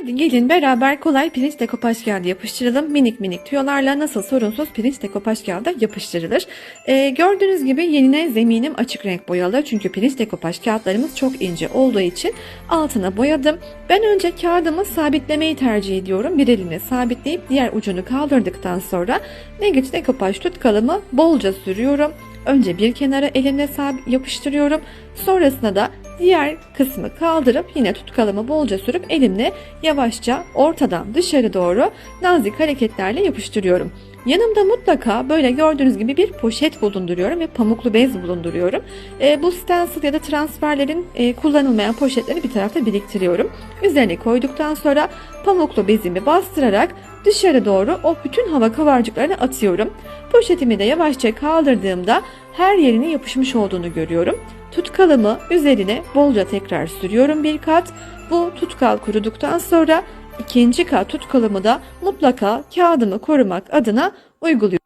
Hadi gelin beraber kolay pirinç dekopaj kağıdı yapıştıralım. Minik minik tüyolarla nasıl sorunsuz pirinç dekopaj kağıdı yapıştırılır. Ee, gördüğünüz gibi yenine zeminim açık renk boyalı. Çünkü pirinç dekopaj kağıtlarımız çok ince olduğu için altına boyadım. Ben önce kağıdımı sabitlemeyi tercih ediyorum. Bir eline sabitleyip diğer ucunu kaldırdıktan sonra Negeç dekopaj tutkalımı bolca sürüyorum. Önce bir kenara elimle sabit yapıştırıyorum. Sonrasında da diğer kısmı kaldırıp yine tutkalımı bolca sürüp elimle yavaşça ortadan dışarı doğru nazik hareketlerle yapıştırıyorum. Yanımda mutlaka böyle gördüğünüz gibi bir poşet bulunduruyorum ve pamuklu bez bulunduruyorum. E, bu stencil ya da transferlerin e, kullanılmayan poşetleri bir tarafta biriktiriyorum. Üzerine koyduktan sonra pamuklu bezimi bastırarak dışarı doğru o bütün hava kavarcıklarını atıyorum. Poşetimi de yavaşça kaldırdığımda her yerine yapışmış olduğunu görüyorum. Tutkalımı üzerine bolca tekrar sürüyorum bir kat. Bu tutkal kuruduktan sonra ikinci kat tutkalımı da mutlaka kağıdımı korumak adına uyguluyorum.